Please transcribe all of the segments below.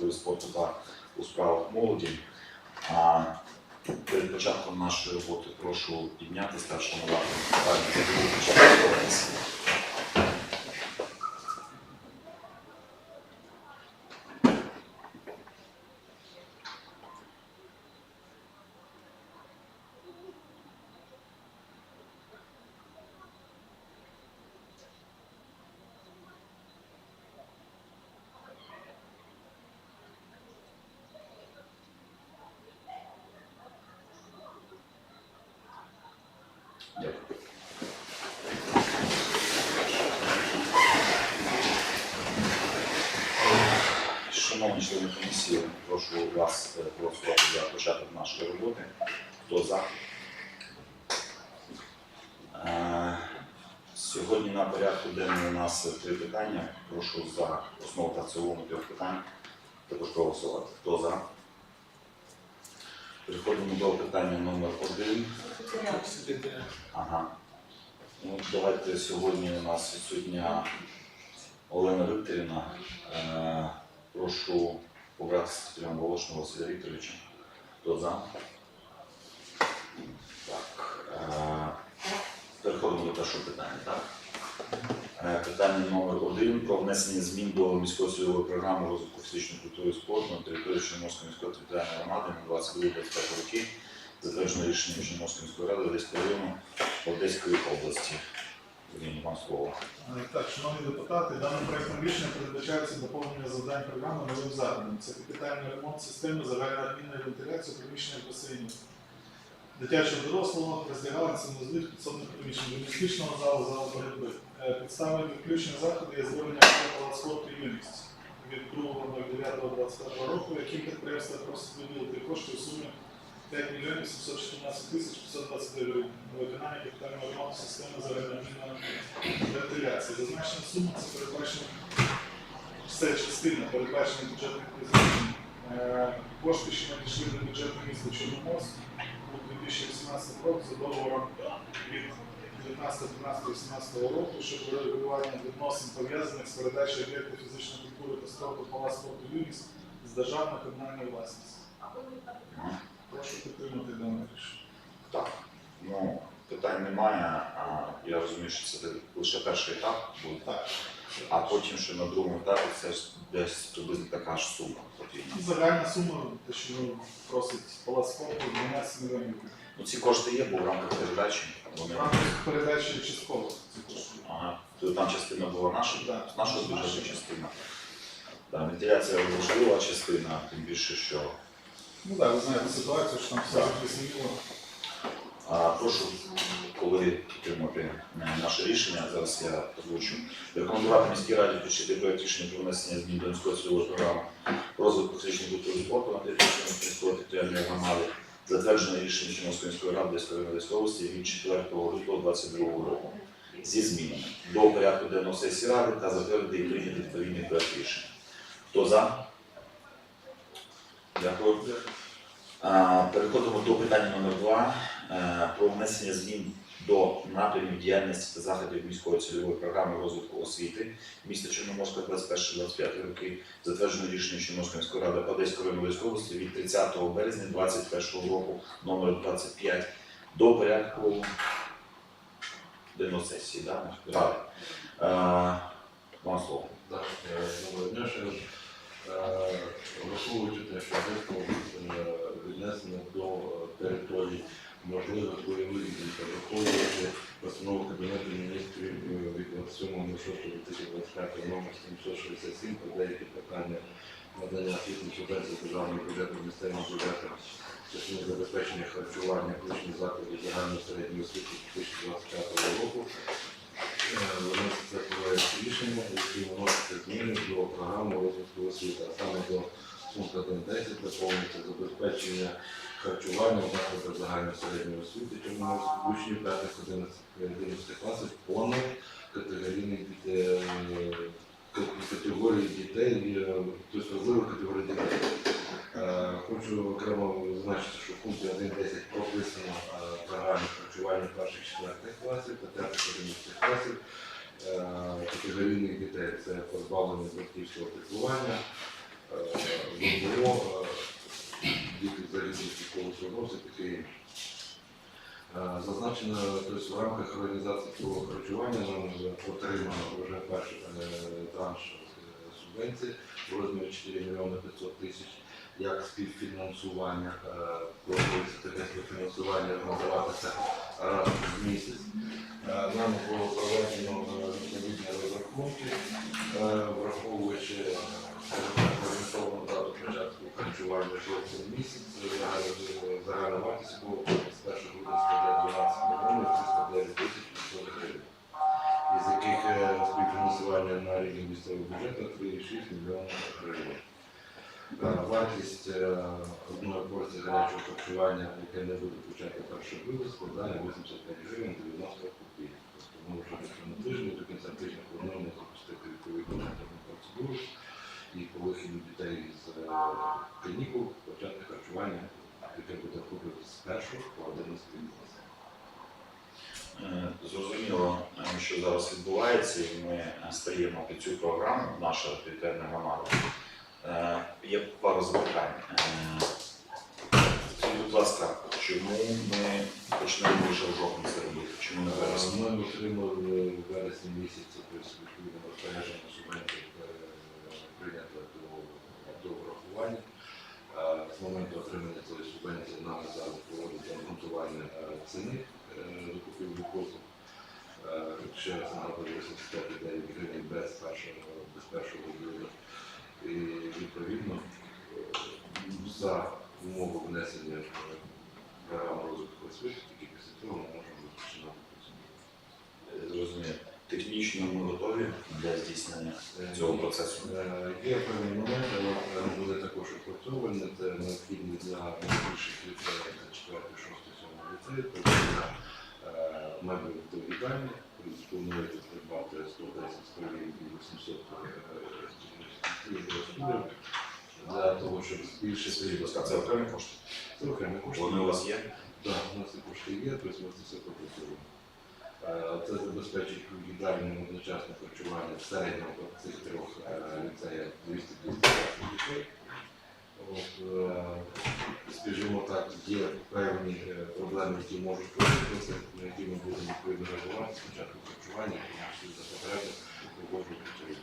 розвитку спорту та у справах молоді. А перед початком нашої роботи прошу підняти старшому владу Шановні члени комісії, прошу вас е, проголосувати за початок нашої роботи. Хто за? Е, Сьогодні на порядку денному у нас три питання. Прошу за основу та цілому трьох питань також проголосувати. Хто за? Переходимо до питання номер один. Ага. Ну, давайте сьогодні у нас відсутня Олена Вікторівна. Е, прошу обрати секретарем Волошного Василя Вікторовича. Хто за? Так. Е, переходимо до першого питання, так? Питання номер один про внесення змін до міської цільової програми розвитку фізичної культури і спорту на території Чорноморської міської територіальної громади на 22-25 роки, затверджено рішенням Чорноморської міської ради Одеського району Одеської області. Е, Так, шановні депутати, даним проектом рішення передбачається доповнення завдань програми новим заходом. Це капітальний ремонт системи загальної адмінної вентиляції приміщення басейнів. Дитячого дорослого, роздягалень, санузлів, підсобних приміщень, гімнастичного залу, залу боротьби. Е, Підставою відключення заходу є звернення Палац спорту юність від 2.09.25 року, яким підприємство просить виділити кошти у сумі 5 мільйонів 714 тисяч 529 гривень на виконання капітального ремонту системи загальної вентиляції. Зазначена сума це передбачена все частина передбачена бюджетних призначень. Е, Кошти, що надійшли до бюджету міста Чорноморськ 2018 році за договором від 19-12-18 року щодо регулювання відносин пов'язаних з передачею об'єктів фізичної культури та спорту Палац спорту юність з державної комунальної власності. Прошу підтримати дане рішення. Так, ну питань немає. А, я розумію, що це лише перший етап буде. Так, А потім ще на другому етапі це ж десь приблизно така ж сума потрібна. загальна сума, те, що просить Палац спорту, 12 мільйонів. Ну ці кошти є, бо в рамках передачі вони. В рамках передачі частково ці кошти. Ага. То там частина була наша, Да. наша бюджетна частина. Да, вентиляція важлива частина, тим більше, що Ну так, ви знаєте ситуацію, що там все зрозуміло. А, прошу, коли підтримати е, наше рішення, зараз я озвучу. Рекомендувати міській раді включити проект рішення про внесення змін до міської цільової програми розвитку фізичної культури спорту на території міської територіальної громади, затверджене рішення Чорноморської міської ради Одеської області від 4 лютого 2022 року зі змінами до порядку денного сесії ради та затвердити і прийняти відповідний проект рішення. Хто за? Дякую. Переходимо до питання номер два е, про внесення змін до напрямів діяльності та заходів міської цільової програми розвитку освіти міста Чорноморська 21-25 роки, затверджено рішення Чорноморської міської ради Одеської районної області від 30 березня 2021 року номер 25 до порядку денного сесії. Да? Ради. Е, Вам слово. Так, е, доброго дня ще. Е, Враховуючи те, що дехто віднесено до е, території можливих бойових дій, та враховуючи постанову Кабінету міністрів е, від 27.06.2025 номер 767 про деякі питання надання освітніх субвенцій державного бюджету місцевим бюджетам частини забезпечення харчування колишніх закладів загальної середньої освіти 2025 року. Е, виноситься проект рішення, який вноситься зміни до програми розвитку освіти, а саме до пункту 1.10 доповнюється забезпечення харчування в закладах загальної середньої освіти Чорноморських учнів 5-11 класів понад категорійних дітей, категорії дітей, е, тобто важливих категорій дітей. Е, Хочу окремо зазначити, що в пункті 1.10 прописано е, програмі харчування перших четвертих класів та п'ятих 11 класів. Категорійних дітей це позбавлення батьківського піклування. ВПО, таке інше. Е, Зазначено, тобто в рамках організації цього харчування нам отримано вже перший е, транш е, субвенції в розмірі 4 мільйони 500 тисяч як співфінансування, проводиться таке співфінансування називатися раз в місяць. Нами було проведено відповідні розрахунки, враховуючи е, скажімо так, орієнтовну дату початку харчування жовтень місяць, е, загальна вартість якого з 1 грудня складає 12 мільйонів 309 тисяч 500 гривень, із яких е, співфінансування на рівні місцевого бюджету 3,6 мільйонів гривень. Е, Вартість е, одної порції гарячого харчування, яке не буде включати перший блюдо, складає 85 гривень 90 копійок. Тобто ми вже на тижні, до кінця тижня плануємо запустити відповідну тендерну процедуру і по вихіду дітей з е, канікул почати харчування, яке буде входити з першого по 11 клас. Е, Зрозуміло, е, що зараз відбувається, і ми е, стаємо під цю програму, наша територіальна громада. Є пару запитань. Скажіть, будь ласка, чому ми почнемо лише в жовтні це робити? Чому не зараз? Ми отримали в вересні місяці тобто, розпорядження субвенції прийнято до, до врахування. З моменту отримання цієї субвенції нам зараз проводиться обґрунтування е, ціни е, закупівлі послуг. Е, Ще раз нагадую, 85 гривень без першого, без першого блюда. І відповідно за умови внесення програми розвитку освіти, тільки після цього ми можемо розпочинати процедуру. Е, Зрозуміло. Технічно ми готові для здійснення цього процесу. Е, Є певні моменти, але вони були також опрацьовані. Це необхідні для найбільших ліцеїв, це 4, 6, 7 ліцеїв, тобто для е, меблів до вітальні. Планується придбати 110 столів і 800 столів для того, щоб збільшити це окремі кошти? Це окремі кошти. Вони у вас є? Так, у нас ці кошти є, тобто ми це все. Е, Це забезпечить їдальним одночасне харчування в середньому по цих трьох е, ліцеях 200 дітей. Е, Скажімо так, є певні проблеми, які можуть виникнути, на які ми будемо відповідно реагувати спочатку харчування, тому за потреби через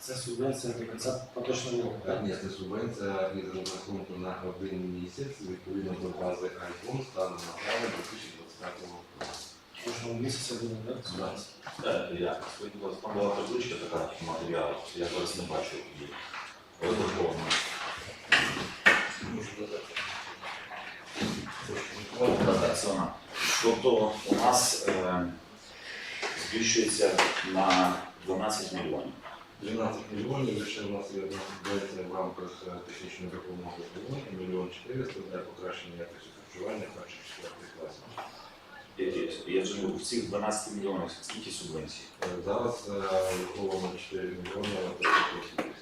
Це субвенція до кінця поточного року. так? Ні, це субвенція із розрахунку на один місяць відповідно до бази iPhone станом на травень 2025 року. Кожного місяця буде, так? Е, Я. Скажіть, будь ласка, Там була табличка така матеріалу, я зараз не бачу її. Розрахована. Тобто у нас е, збільшується на 12 мільйонів. 12 мільйонів, ще у нас є субвенція в рамках е, технічної допомоги мільйон 400 для покращення якості харчування перших четвертих класів. Я- вже в цих 12 мільйонів скільки субвенцій? Е, Зараз е, враховано 4 мільйони 500 тисяч.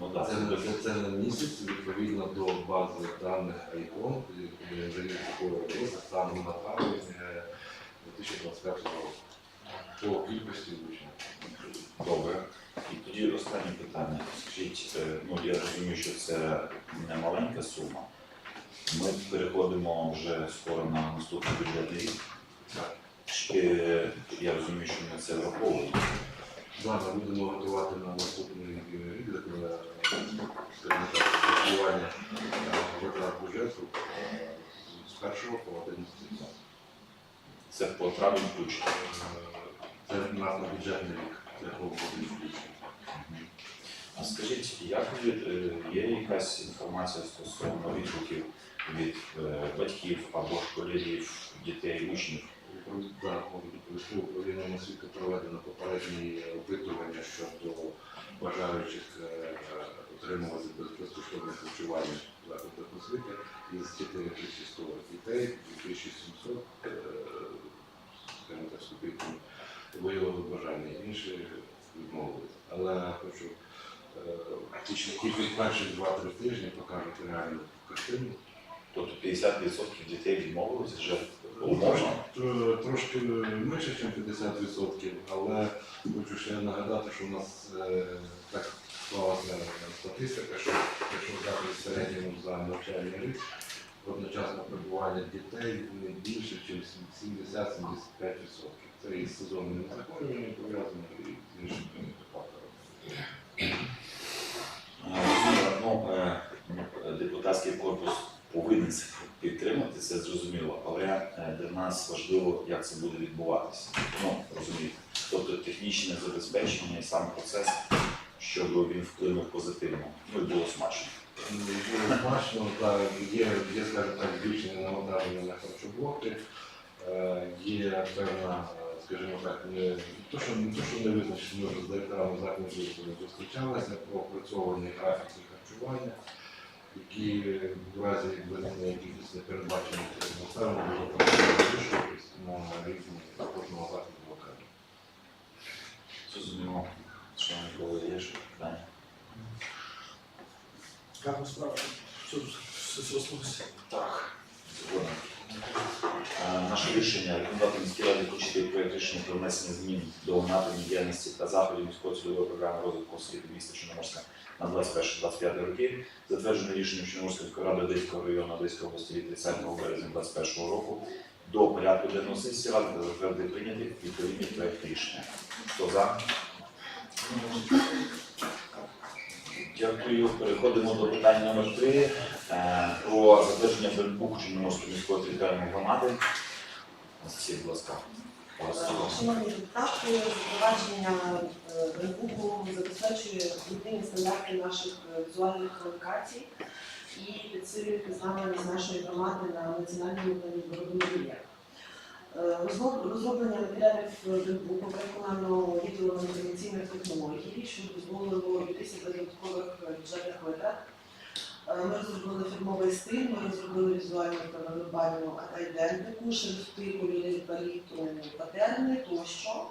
Ну так, Це, це, це на місяць відповідно до бази даних ICON, вже є такої роботи станом на травень е, 2025 року по кількості учнів. добре. І тоді останнє питання. Скажіть, е, ну я розумію, що це не маленька сума. Ми переходимо вже скоро на наступний бюджетний рік. Е, Я розумію, що ми це враховуємо. Да, ми будемо готувати на наступний рік для скажімо так, е, витрат бюджету е, з першого по 11 клас. Це по травень включно. Е, Це на бюджетний рік, якого буде. А скажіть, як е, є якась інформація стосовно відгуків від е, батьків або школярів, дітей, учнів? Так, управлінням освіти проведено попередні опитування щодо бажаючих е, отримувати безкоштовне харчування закладах освіти із 4100 дітей, 2700, е, виявили бажання, інші відмовилися. Але хочу е, тільки тільки перші 2-3 тижні покажуть реальну картину. Тобто 50% дітей відмовилися вже умовно. Трошки менше, ніж 50%, але хочу ще нагадати, що у нас е, так статистика, що якщо взяти в середньому за навчальний рік, одночасне перебування дітей не більше, ніж 70-75%. Це і з сезонними захворюваннями пов'язано, і з іншими факторами. Ну, е, ну, депутатський корпус повинен це підтримати, це зрозуміло, але е, для нас важливо, як це буде відбуватися. Ну, розумієте. Тобто технічне забезпечення і сам процес, щоб він вплинув позитивно. Ну і було смачно. Дуже смачно, так, є, є, скажімо так, збільшення навантаження на харчоблоки, е, є певна, скажімо так, не то, що не то, що не визначено, вже з директорами закладів зустрічалися про опрацьовані графіки харчування, які в разі виникнення якихось непередбачених обставин було вирішуватись на рівні кожного закладу локально. Зрозуміло, що ніколи є ще питання. Гарна справа. Все, все зрослося. Так, згодом. Е, Наше рішення рекомендувати міській раді включити проєкт рішення про внесення змін до напрямів діяльності та заходів міської цільової програми розвитку освіти міста Чорноморська на 21-25 роки, затверджене рішенням Чорноморської ради Одеського району Одеської області від 30 березня 2021 року до порядку денного сесії ради та затвердити прийняти відповідний проєкт рішення. Хто за? Дякую. Переходимо до питання номер 3 про затвердження Бернбук Чорноморської міської територіальної громади. Анастасія, будь ласка. Шановні депутати, запровадження Брейбуку забезпечує єдині стандарти наших е, візуальних комунікацій і підсилює пізнаваність нашої громади на національному міжнародному рівні. Е, Розроблення матеріалів Брейбуку виконано відділом інформаційних технологій, що дозволило обійтися без додаткових е, бюджетних витрат. Ми розробили фірмовий стиль, ми розробили візуальну та вербальну атайдентику, шрифти, кольори палітру, патерни тощо.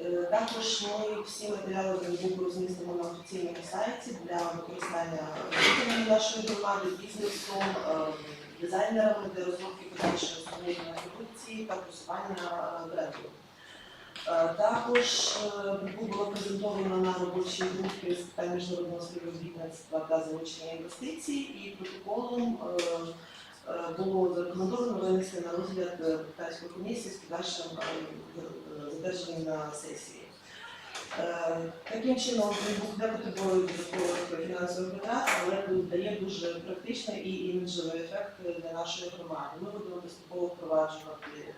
Е, Також ми всі матеріали Брейбуку розмістимо на офіційному сайті для використання жителями нашої громади, бізнесом, е, дизайнерами для розробки подальшої сувенірної продукції та просування бренду. Е, Також е, було презентовано на робочій групі з питань міжнародного співробітництва та залучення інвестицій і протоколом е, було зарекомендовано винести на розгляд депутатської комісії з подальшим задержанням на сесії. Таким чином Брейбук не потребує додаткових фінансових витрат, але дає дуже практичний і іміджовий ефект для нашої громади. Ми будемо поступово впроваджувати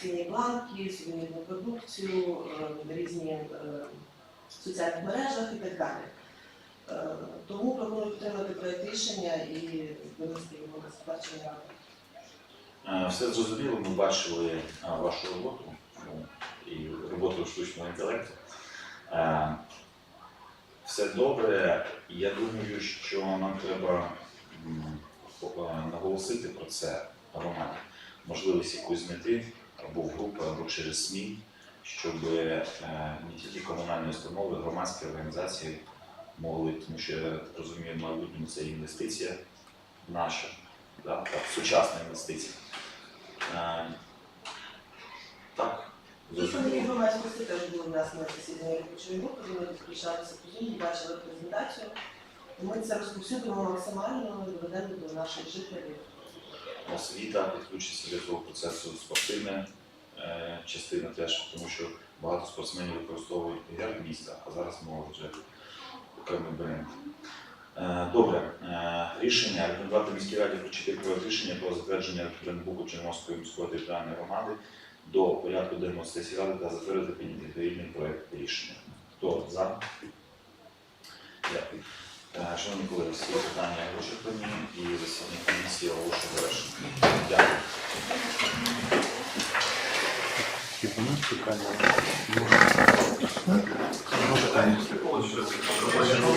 ціні бланки, сувенірну продукцію, е, різні е, соціальних мережах і так далі. Е, Тому пропоную підтримати проєкт рішення і винести його на сплачення ради. Все зрозуміло, ми бачили вашу роботу ну, і роботу штучного інтелекту. Все добре. Я думаю, що нам треба наголосити про це громаді. Можливість якусь знайти або в групи, або через СМІ, щоб е, не тільки комунальні установи, громадські організації могли, тому що я так розумію, в майбутньому це інвестиція наша, да, так, сучасна інвестиція. Е, Так, Представники Ну, громадськості теж були у нас на засіданні робочої групи, вони підключалися по Zoom, бачили презентацію. Ми це розповсюдимо максимально і доведемо до наших жителів. Освіта підключиться до цього процесу, спортивна е, частина теж, тому що багато спортсменів використовують не міста, а зараз мова вже окремий бренд. Е, Добре, Е, рішення рекомендувати міській раді включити проект рішення про затвердження брендбуку Чорноморської міської територіальної громади до порядку денного сесії ради та затвердити відповідний проект рішення. Хто за? Дякую. Е, Шановні колеги, всі питання вичерпані і засідання комісії оголошую завершено. Дякую. Питання.